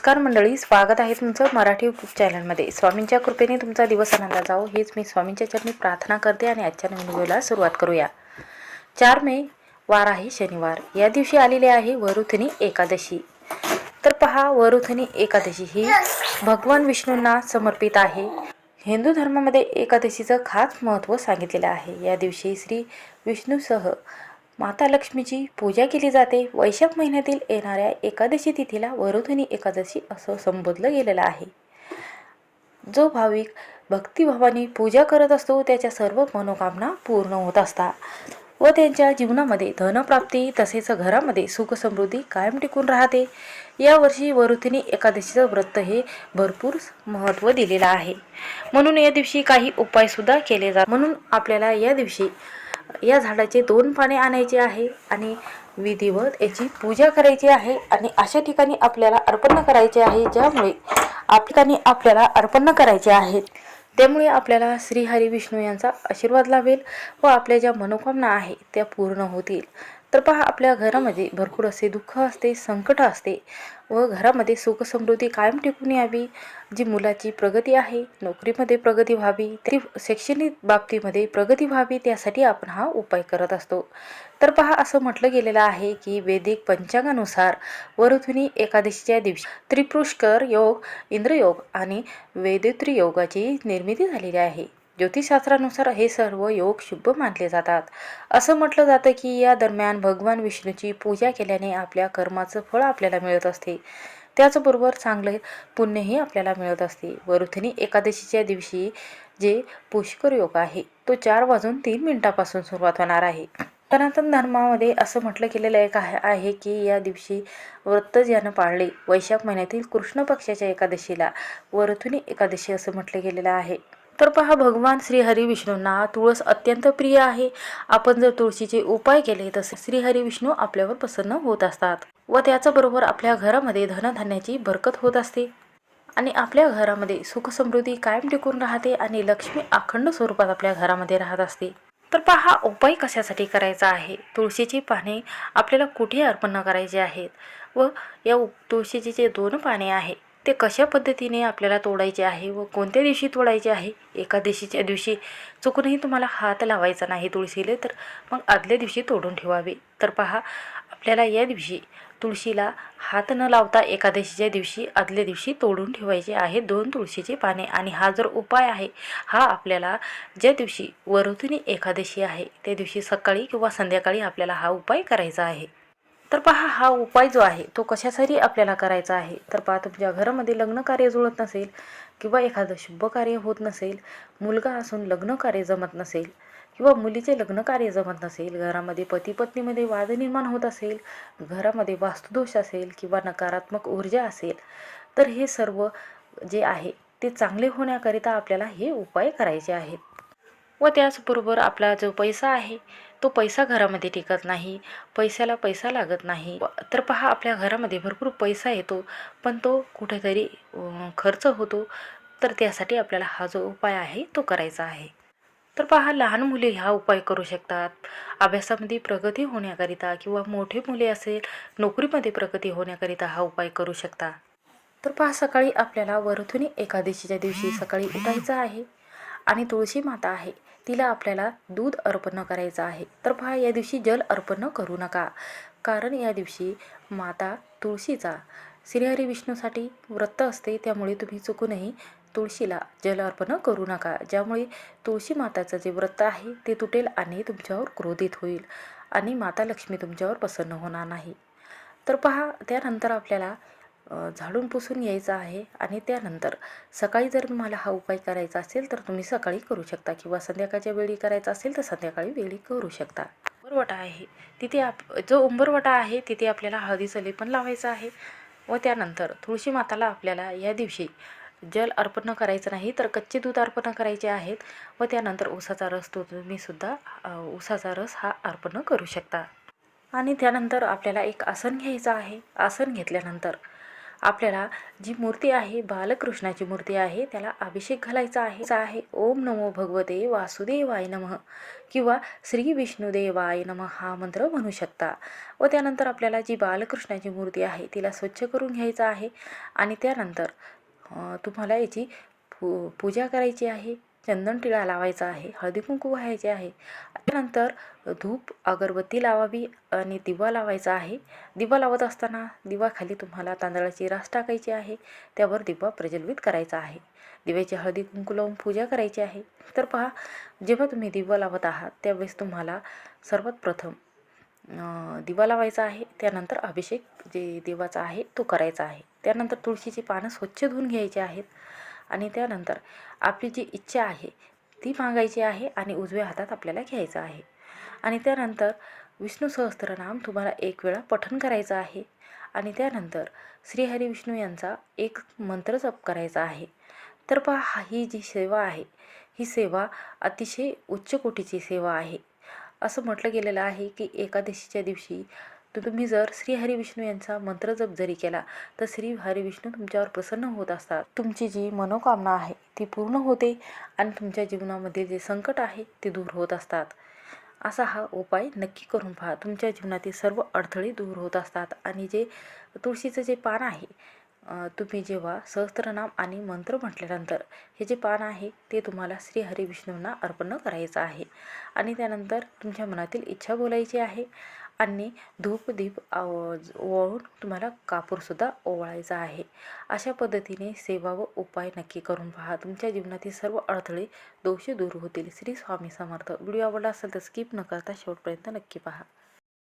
नमस्कार मंडळी स्वागत आहे तुमचं मराठी यूट्यूब चॅनलमध्ये. स्वामींच्या कृपेने तुमचा दिवस आनंदा जावो. हेच मी स्वामींच्या चरणी प्रार्थना करते आणि आजच्या नवीन व्हिडिओला सुरुवात करूया. चार मे वार आहे शनिवार. या दिवशी आलेली आहे वरुथनी एकादशी. तर पहा वरुथनी एकादशी ही भगवान विष्णूंना समर्पित आहे. हिंदू धर्मामध्ये एकादशीचं खास महत्त्व सांगितलेलं आहे. या दिवशी श्री विष्णूसह माता लक्ष्मीची पूजा केली जाते. वैशाख महिन्यातील येणाऱ्या एकादशी तिथीला वरुधनी एकादशी असं संबोधलं गेलेलं आहे. जो भाविक भक्तिभावाने पूजा करत असतो त्याच्या सर्व मनोकामना पूर्ण होत असतात व त्यांच्या जीवनामध्ये धनप्राप्ती तसेच घरामध्ये सुख समृद्धी कायम टिकून राहते. यावर्षी वरुथिनी एकादशीचं व्रत हे भरपूर महत्त्व दिलेलं आहे. म्हणून या दिवशी काही उपायसुद्धा केले जातात. म्हणून आपल्याला या दिवशी या झाडाचे दोन पाने आणायचे आहे आणि विधिवत याची पूजा करायची आहे आणि अशा ठिकाणी आपल्याला अर्पण करायचे आहे ज्यामुळे आप ठिकाणी आपल्याला अर्पण करायचे आहेत त्यामुळे आपल्याला श्रीहरी विष्णू यांचा आशीर्वाद लाभेल व आपल्या ज्या मनोकामना आहे त्या पूर्ण होतील. तर पहा आपल्या घरामध्ये भरपूर असे दुःख असते संकट असते व घरामध्ये सुखसमृद्धी कायम टिकून यावी. जी मुलाची प्रगती आहे नोकरीमध्ये प्रगती व्हावी ती शैक्षणिक बाबतीमध्ये प्रगती व्हावी त्यासाठी आपण हा उपाय करत असतो. तर पहा असं म्हटलं गेलेलं आहे की वैदिक पंचांगानुसार वरुथुनी एकादशीच्या दिवशी त्रिपुष्कर योग इंद्रयोग आणि वेदोत्री योगाची निर्मिती झालेली आहे. ज्योतिषशास्त्रानुसार हे सर्व योग शुभ मानले जातात. असं म्हटलं जातं की या दरम्यान भगवान विष्णूची पूजा केल्याने आपल्या कर्माचं फळ आपल्याला मिळत असते. त्याचबरोबर चांगले पुण्यही आपल्याला मिळत असते. वरुथिनी एकादशीच्या दिवशी जे पुष्कर योग आहे तो चार वाजून तीन मिनिटापासून सुरुवात होणार आहे. सनातन धर्मामध्ये असं म्हटलं गेलेलं एक आहे आहे की या दिवशी व्रत ज्यानं पाळले वैशाख महिन्यातील कृष्ण पक्षाच्या एकादशीला वरथुनी एकादशी असं म्हटलं गेलेलं आहे. तर पहा भगवान श्रीहरी विष्णूंना तुळस अत्यंत प्रिय आहे. आपण जर तुळशीचे उपाय केले तर श्रीहरी विष्णू आपल्यावर प्रसन्न होत असतात व त्याचबरोबर आपल्या घरामध्ये धनधान्याची बरकत होत असते. आणि आपल्या घरामध्ये सुख समृद्धी कायम टिकून राहते आणि लक्ष्मी अखंड स्वरूपात आपल्या घरामध्ये राहत असते. तर पहा हा उपाय कशासाठी करायचा आहे? तुळशीची पाने आपल्याला कुठे अर्पण करायची आहेत? व या तुळशीची जे दोन पाने आहे ते कशा पद्धतीने आपल्याला तोडायचे आहे व कोणत्या दिवशी तोडायचे आहे? एकादशीच्या दिवशी चुकूनही तुम्हाला हात लावायचा नाही तुळशीला तर मग आदल्या दिवशी तोडून ठेवावे. तर पहा आपल्याला या दिवशी तुळशीला हात न लावता एकादशीच्या दिवशी आदल्या दिवशी तोडून ठेवायचे आहे दोन तुळशीचे पाने. आणि हा जर उपाय आहे हा आपल्याला ज्या दिवशी वरुथिनी एकादशी आहे त्या दिवशी सकाळी किंवा संध्याकाळी आपल्याला हा उपाय करायचा आहे. तर पहा हा उपाय जो आहे तो कशासाठी आपल्याला करायचा आहे? तर पहा तुमच्या घरामध्ये लग्न कार्य जुळत नसेल किंवा एखादं शुभ कार्य होत नसेल मुलगा असून लग्न कार्य जमत नसेल किंवा मुलीचे लग्न कार्य जमत नसेल घरामध्ये पती पत्नीमध्ये वाद निर्माण होत असेल घरामध्ये वास्तुदोष असेल किंवा नकारात्मक ऊर्जा असेल तर हे सर्व जे आहे ते चांगले होण्याकरिता आपल्याला हे उपाय करायचे आहेत. व त्याचबरोबर आपला जो पैसा आहे तो पैसा घरामध्ये टिकत नाही पैशाला पैसा लागत नाही. तर पहा आपल्या घरामध्ये भरपूर पैसा येतो पण तो कुठेतरी खर्च होतो. तर त्यासाठी आपल्याला हा जो उपाय आहे तो करायचा आहे. तर पहा लहान मुले हा उपाय करू शकतात. अभ्यासामध्ये प्रगती होण्याकरिता किंवा मोठे मुले असेल नोकरीमध्ये प्रगती होण्याकरिता हा उपाय करू शकता. तर पहा सकाळी आपल्याला वरथुनी एकादशीच्या दिवशी सकाळी उठायचं आहे. आणि तुळशी माता आहे. तिला आपल्याला दूध अर्पण करायचं आहे. तर पहा या दिवशी जल अर्पण करू नका. कारण या दिवशी माता तुळशीचा श्रीहरी विष्णूसाठी व्रत असते त्यामुळे तुम्ही चुकूनही तुळशीला जल अर्पण करू नका. ज्यामुळे तुळशी माताचं जे व्रत आहे ते तुटेल आणि तुमच्यावर क्रोधित होईल आणि माता लक्ष्मी तुमच्यावर प्रसन्न होणार नाही. तर पहा त्यानंतर आपल्याला झाडून पुसून यायचं आहे आणि त्यानंतर सकाळी जर तुम्हाला हा उपाय करायचा असेल तर तुम्ही सकाळी करू शकता किंवा संध्याकाळच्या वेळी करायचा असेल तर संध्याकाळी वेळी करू शकता. उंबरवटा आहे. तिथे आप जो उंबरवटा आहे तिथे आपल्याला हळदीचं लेपन लावायचं आहे व त्यानंतर तुळशी माताला आपल्याला या दिवशी जल अर्पण करायचं नाही तर कच्चे दूध अर्पण करायचे आहेत व त्यानंतर ऊसाचा रस तो तुम्ही सुद्धा ऊसाचा रस हा अर्पण करू शकता. आणि त्यानंतर आपल्याला एक आसन घ्यायचं आहे. आसन घेतल्यानंतर आपल्याला जी मूर्ती आहे बालकृष्णाची मूर्ती आहे त्याला अभिषेक घालायचा आहे. चा आहे ओम नमो भगवते वासुदेवाय नमः किंवा श्री विष्णुदेवाय नमः हा मंत्र म्हणू शकता. व त्यानंतर आपल्याला जी बालकृष्णाची मूर्ती आहे तिला स्वच्छ करून घ्यायचं आहे. आणि त्यानंतर तुम्हाला याची पू पूजा करायची आहे. चंदन टिळा लावायचा आहे. हळदी कुंकू व्हायचे आहे. त्यानंतर धूप अगरबत्ती लावावी आणि दिवा लावायचा आहे. दिवा लावत असताना दिवाखाली तुम्हाला तांदळाची रास टाकायची आहे. त्यावर दिवा प्रज्वलित करायचा आहे. दिव्याची हळदी कुंकू लावून पूजा करायची आहे. तर पहा जेव्हा तुम्ही दिवा लावत आहात त्यावेळेस तुम्हाला सर्वात प्रथम दिवा लावायचा आहे. त्यानंतर अभिषेक जे देवाचा आहे तो करायचा आहे. त्यानंतर तुळशीची पानं स्वच्छ धुवून घ्यायची आहेत. आणि त्यानंतर आपली जी इच्छा आहे ती मागायची आहे आणि उजव्या हातात आपल्याला घ्यायचं आहे. आणि त्यानंतर विष्णू सहस्त्रनाम तुम्हाला एक वेळा पठन करायचं आहे. आणि त्यानंतर श्रीहरी विष्णू यांचा एक मंत्र जप करायचा आहे. तर पहा ही जी सेवा आहे ही सेवा अतिशय उच्च कोटीची सेवा आहे. असं म्हटलं गेलेलं आहे की एकादशीच्या दिवशी तर तुम्ही जर श्री हरी विष्णू यांचा मंत्र जप जरी केला तर श्री हरी विष्णू तुमच्यावर प्रसन्न होत असतात. तुमची जी मनोकामना आहे ती पूर्ण होते आणि तुमच्या जीवनामध्ये जे संकट आहे ते दूर होत असतात. असा हा उपाय नक्की करून पहा. तुमच्या जीवनातील सर्व अडथळे दूर होत असतात आणि जे तुळशीचं जे पान आहे तुम्ही जेव्हा सहस्त्रनाम आणि मंत्र म्हटल्यानंतर हे जे पान आहे ते तुम्हाला श्री हरी विष्णूंना अर्पण करायचं आहे. आणि त्यानंतर तुमच्या मनातील इच्छा बोलायची आहे. आणि धूप दीप ओवाळून तुम्हाला कापूरसुद्धा ओवाळायचा आहे. अशा पद्धतीने सेवा व उपाय नक्की करून पहा. तुमच्या जीवनातील सर्व अडथळे दोष दूर होतील. श्री स्वामी समर्थ. व्हिडिओ आवडला असेल तर स्किप न करता शेवटपर्यंत नक्की पहा.